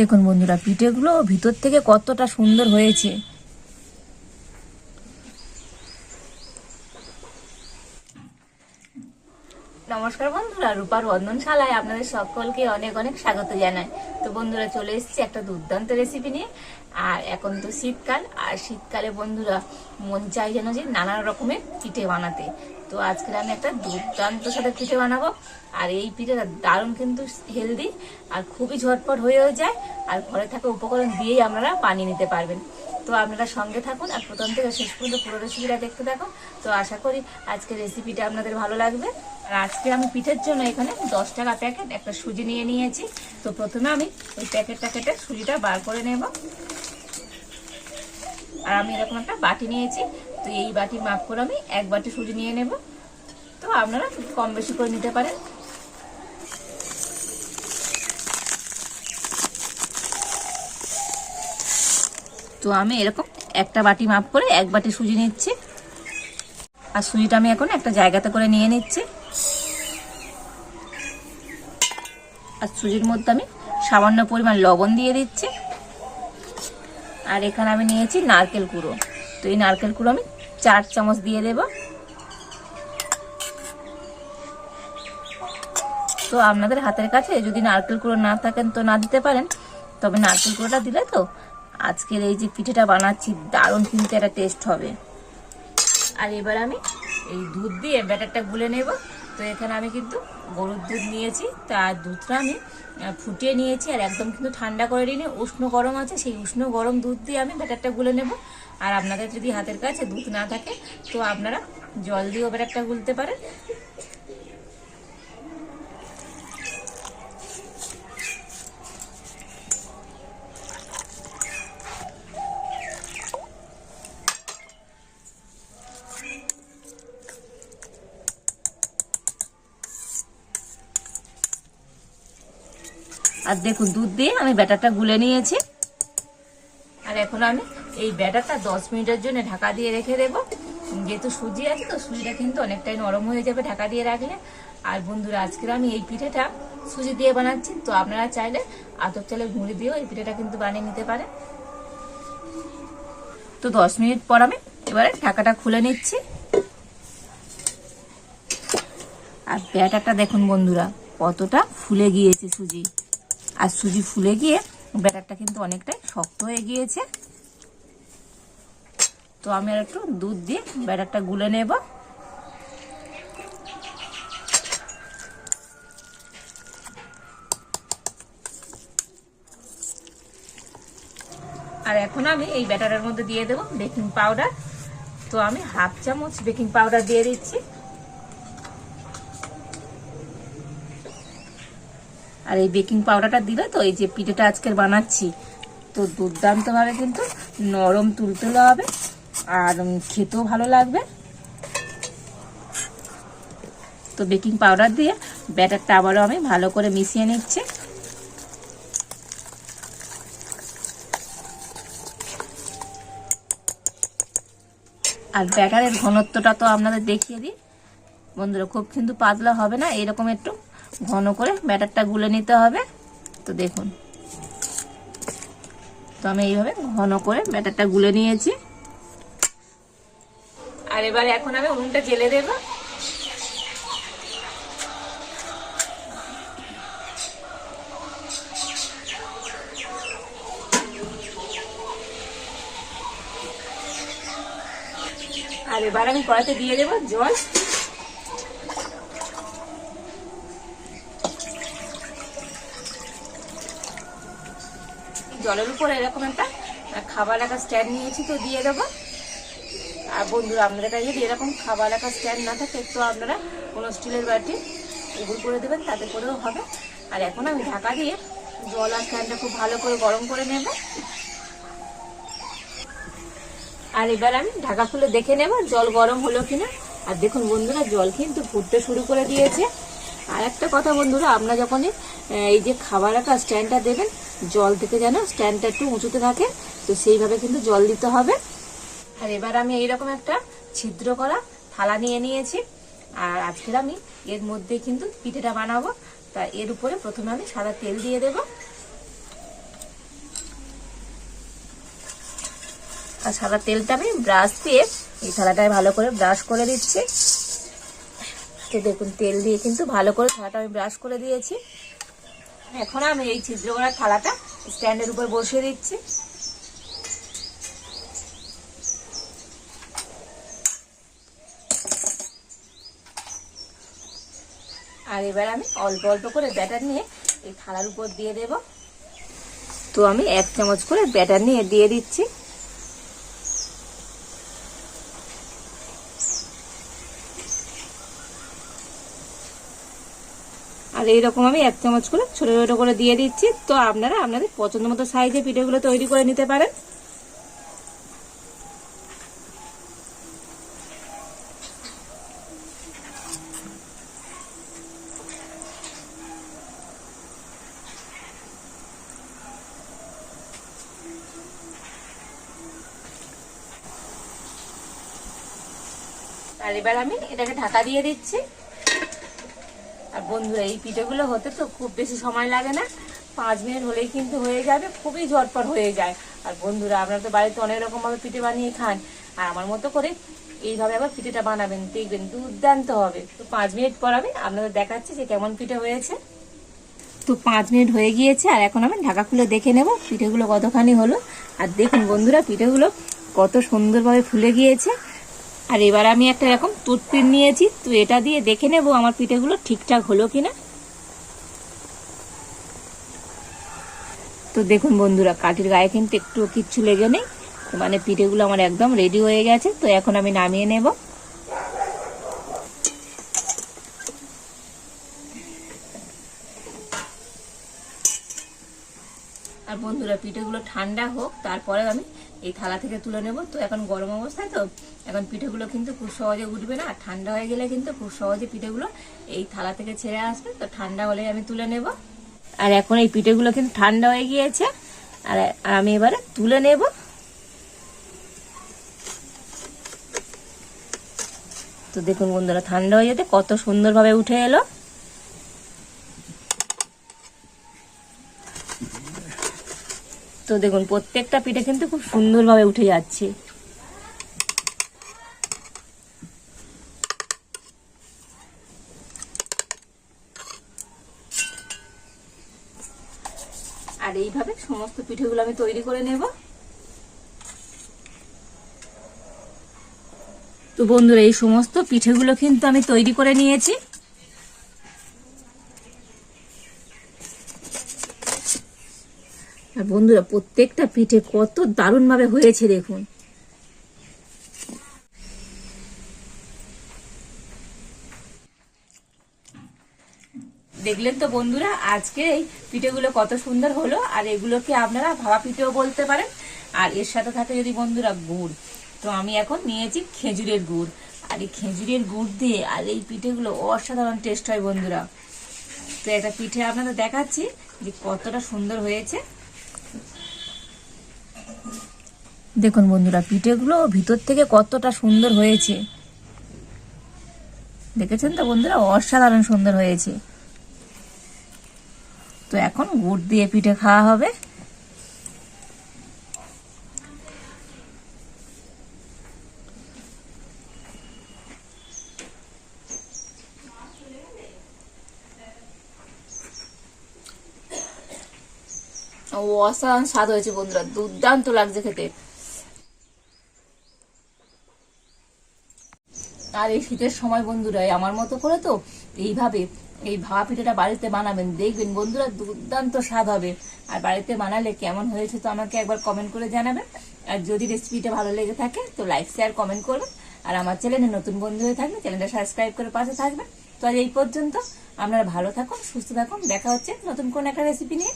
দেখুন বন্ধুরা, পিঠেগুলো ভিতর থেকে কতটা সুন্দর হয়েছে। নমস্কার বন্ধুরা রূপার রন্ধনশালায় আপনাদের সকলকে অনেক অনেক স্বাগত জানাই। তো বন্ধুরা, চলে এসেছি একটা দুর্দান্ত রেসিপি নিয়ে। আর এখন তো শীতকাল, আর শীতকালে বন্ধুরা মন চাই যেন যে নানা রকমের পিঠে বানাতে। তো আজকে আমি একটা দুর্দান্ত সাথে পিঠে বানাবো। আর এই পিঠেটা দারুণ কিন্তু হেলদি আর খুবই ঝটপট হয়েও যায়। আর ঘরে থাকা উপকরণ দিয়েই আপনারা বানিয়ে নিতে পারবেন। তো আপনারা সঙ্গে থাকুন আর প্রথম থেকে শেষ পর্যন্ত পুরো রেসিপিটা দেখতে থাকুন। তো আশা করি আজকের রেসিপিটা আপনাদের ভালো লাগবে। আর আজকে আমি পিঠের জন্য এখানে দশ টাকা প্যাকেট একটা সুজি নিয়ে নিয়েছি। তো প্রথমে আমি ওই প্যাকেটটা কেটে সুজিটা বার করে নেব। আর আমি এরকম একটা বাটি নিয়েছি। তো এই বাটি মাপ করে আমি এক বাটি সুজি নিয়ে নেব। তো আপনারা কম বেশি করে নিতে পারেন। তো আমি এরকম একটা বাটি মাপ করে এক বাটি সুজি নিচ্ছি। আর সুজিটা আমি এখন একটা জায়গাতে করে নিয়ে নিচ্ছি। আর সুজির মধ্যে আমি সামান্য পরিমাণ লবণ দিয়ে দিচ্ছি। আর এখানে আমি নিয়েছি নারকেল কুড়ো তো এই নারকেল কুড়ো আমি চার চামচ দিয়ে দেব। তো আপনাদের হাতের কাছে যদি নারকেল কুড়ো না থাকেন তো না দিতে পারেন। তবে নারকেল কুড়োটা দিলে তো আজকের এই যে পিঠেটা বানাচ্ছি, দারুণ কিন্তু একটা টেস্ট হবে। আর এবার আমি এই দুধ দিয়ে ব্যাটারটা গুলে নেব। তো এখানে আমি কিন্তু গরুর দুধ নিয়েছি, তার দুধটা আমি ফুটিয়ে নিয়েছি, আর একদম কিন্তু ঠান্ডা করে নিয়ে উষ্ণ গরম আছে, সেই উষ্ণ গরম দুধ দিয়ে আমি ব্যাটারটা গুলে নেব। আর আপনাদের যদি হাতের কাছে দুধ না থাকে, তো আপনারা জল দিয়েও ব্যাটারটা গুলতে পারেন। আর দেখুন, দুধ দিয়ে আমি ব্যাটারটা গুলে নিয়েছি। আর এখন আমি এই ব্যাটারটা দশ মিনিটের জন্য ঢাকা দিয়ে রেখে দেবো। যেহেতু সুজি আছে, তো সুজিটা কিন্তু অনেকটাই নরম হয়ে যাবে ঢাকা দিয়ে রাখলে। আর বন্ধুরা, আজকের আমি এই পিঠেটা সুজি দিয়ে বানাচ্ছি। তো আপনারা চাইলে আতপ চালের গুঁড়ি দিয়েও এই পিঠেটা কিন্তু বানিয়ে নিতে পারেন। তো দশ মিনিট পর আমি এবারে ঢাকাটা খুলে নিচ্ছি। আর ব্যাটারটা দেখুন বন্ধুরা, কতটা ফুলে গিয়েছে সুজি। আর সুজি ফুলে গিয়ে ব্যাটারটা কিন্তু অনেকটাই শক্ত হয়ে গিয়েছে। তো আমি আর একটু দুধ দিয়ে ব্যাটারটা গুলে নেব। আর এখন আমি এই ব্যাটারের মধ্যে দিয়ে দেবো বেকিং পাউডার। তো আমি হাফ চামচ বেকিং পাউডার দিয়ে দিচ্ছি। আর এই বেকিং পাউডারটা দিলে তো এই যে পিঠেটা আজকের বানাচ্ছি, তো দুর্দান্তভাবে কিন্তু নরম তুলতুলে হবে আর খেতেও ভালো লাগবে। তো বেকিং পাউডার দিয়ে ব্যাটারটা আবারও আমি ভালো করে মিশিয়ে নিচ্ছি। আর ব্যাটারের ঘনত্বটা তো আপনাদের দেখিয়ে দিই। বন্ধুরা, খুব কিন্তু পাতলা হবে না, এরকম একটু ঘন করে ব্যাটারটা গুলে নিতে হবে। তো দেখুন। তো আমি এইভাবে ঘন করে ব্যাটারটা গুলে নিয়েছি। আর এবার এখন আমি উনুনটা জেলে দেব। আর এবার আমি কড়াইতে দিয়ে দেবো জল। জলের উপরে এরকম একটা খাবার রাখা স্ট্যান্ড নিয়েছি তো দিয়ে দেবো। আর বন্ধুরা, আপনাদের কাছে যদি এরকম খাবার রাখা স্ট্যান্ড না থাকে তো আপনারা কোনো স্টিলের বাটি এগুলো করে দেবেন, তাতে করেও হবে। আর এখন আমি ঢাকা দিয়ে জল আর স্ট্যান্ডটা খুব ভালো করে গরম করে নেব। আর এবার আমি ঢাকা খুলে দেখে নেব জল গরম হলো কিনা। আর দেখুন বন্ধুরা, জল কিন্তু ফুটতে শুরু করে দিয়েছে। আর একটা কথা বন্ধুরা আপনারা যখনই এই যে খাবার রাখা স্ট্যান্ডটা দেবেন, জল থেকে যেন স্ট্যান্ডটা একটু উঁচুতে থাকে, তো সেইভাবে কিন্তু জল দিতে হবে। আর এবার আমি এইরকম একটা ছিদ্র করা থালা নিয়ে নিয়েছি, আর আজকের আমি এর মধ্যে কিন্তু পিঠেটা বানাবো। তা এর উপরে প্রথমে আমি সাদা তেল দিয়ে দেব। আর সাদা তেলটা আমি ব্রাশ দিয়ে এই থালাটায় ভালো করে ব্রাশ করে দিচ্ছি তো দেখুন, তেল দিয়ে কিন্তু ভালো করে থালাটা আমি ব্রাশ করে দিয়েছি। এখন আমি এই ছিদ্র করা থালাটা স্ট্যান্ডের উপর বসিয়ে দিচ্ছি। আর এবার আমি অল্প অল্প করে ব্যাটার নিয়ে এই থালার উপর দিয়ে দেব। তো আমি এক চামচ করে ব্যাটার নিয়ে দিয়ে দিচ্ছি। আর এইরকম আমি এক চামচ করে ছোট ছোট করে দিয়ে দিচ্ছি। তো আপনারা আপনাদের পছন্দ মতো সাইজে পিঠেগুলো তৈরি করে নিতে পারেন। আর এবার আমি এটাকে ঢাকা দিয়ে দিচ্ছি। বন্ধুরা, এই পিঠেগুলো হতে তো খুব বেশি সময় লাগে না। পাঁচ মিনিট হলেই কিন্তু হয়ে যাবে, খুবই ঝটপট হয়ে যায়। আর বন্ধুরা, আপনারা তো বাড়িতে অনেক রকম ভাবে পিঠে বানিয়ে খান। আর আমার মতো করে এইভাবে আবার পিঠেটা বানাবেন, দেখবেন দুর্দান্ত হবে। তো পাঁচ মিনিট পর আমি আপনাদের দেখাচ্ছি যে কেমন পিঠে হয়েছে। তো পাঁচ মিনিট হয়ে গিয়েছে, আর এখন আমি ঢাকা খুলে দেখে নেব পিঠেগুলো কতখানি হলো। আর দেখুন বন্ধুরা, পিঠেগুলো কত সুন্দরভাবে ফুলে গিয়েছে। আর এবার আমি একটা এরকম টুথপিন নিয়েছি, তো এটা দিয়ে দেখে নেব আমার পিঠেগুলো ঠিকঠাক হলো কিনা। তো দেখুন বন্ধুরা কাঠির গায়ে কিন্তু একটু কিচ্ছু লেগে নেই মানে পিঠেগুলো আমার একদম রেডি হয়ে গেছে, তো এখন আমি নামিয়ে নেব। আর বন্ধুরা, পিঠেগুলো ঠান্ডা হোক, তারপরে আমি এই থালা থেকে তুলে নেব। তো এখন গরম অবস্থায় তো, এখন পিঠেগুলো কিন্তু খুব সহজে উঠবে না, ঠান্ডা হয়ে গেলে কিন্তু খুব সহজে পিঠেগুলো এই থালা থেকে ছেড়ে আসবে, তো ঠান্ডা হলে আমি তুলে নেব। আর এখন এই পিঠেগুলো কিন্তু ঠান্ডা হয়ে গিয়েছে, আর আমি এবারে তুলে নেব। তো দেখুন বন্ধুরা, ঠান্ডা হয়ে যেতে কত সুন্দরভাবে উঠে এলো। তো দেখুন, প্রত্যেকটা পিঠে কিন্তু খুব সুন্দরভাবে উঠে যাচ্ছে। আর এইভাবে সমস্ত পিঠেগুলো আমি তৈরি করে নেব। তো বন্ধুরা, এই সমস্ত পিঠেগুলো কিন্তু আমি তৈরি করে নিয়েছি। আর বন্ধুরা, প্রত্যেকটা পিঠে কত দারুণ ভাবে হয়েছে দেখুন। দেখলেন তো বন্ধুরা, আজকে এই পিঠেগুলো কত সুন্দর হলো, আর এগুলোকে আপনারা ভাবা পিঠেও বলতে পারেন। আর এর সাথে থাকে যদি বন্ধুরা গুড়, তো আমি এখন নিয়েছি খেজুরের গুড়। আর এই খেজুরের গুড় দিয়ে, আর এই পিঠেগুলো অসাধারণ টেস্ট হয় বন্ধুরা। তো একটা পিঠে আপনাদের দেখাচ্ছি যে কতটা সুন্দর হয়েছে। দেখুন বন্ধুরা, পিঠেগুলো ভিতর থেকে কতটা সুন্দর হয়েছে। দেখেছেন তো বন্ধুরা? অসাধারণ সুন্দর হয়েছে। তো এখন গুড় দিয়ে পিঠে খাওয়া হবে। ও, অসাধারণ স্বাদ হয়েছে বন্ধুরা। দুর্দান্ত লাগছে খেতে। আর এই শীতের সময় বন্ধুরা আমার মতো করে তো এইভাবে এই ভাপা পিঠাটা বাড়িতে বানাবেন, দেখবেন বন্ধুরা দুর্দান্ত স্বাদ হবে। আর বাড়িতে বানালে কেমন হয়েছে তো আমাকে একবার কমেন্ট করে জানাবেন। আর যদি রেসিপিটা ভালো লেগে থাকে তো লাইক শেয়ার কমেন্ট করবেন। আর আমার চ্যানেলে নতুন বন্ধু হয়ে থাকলে চ্যানেলটা সাবস্ক্রাইব করে পাশে থাকবেন। তো আজ এই পর্যন্ত, আপনারা ভালো থাকুন, সুস্থ থাকুন, দেখা হচ্ছে নতুন কোন একটা রেসিপি নিয়ে।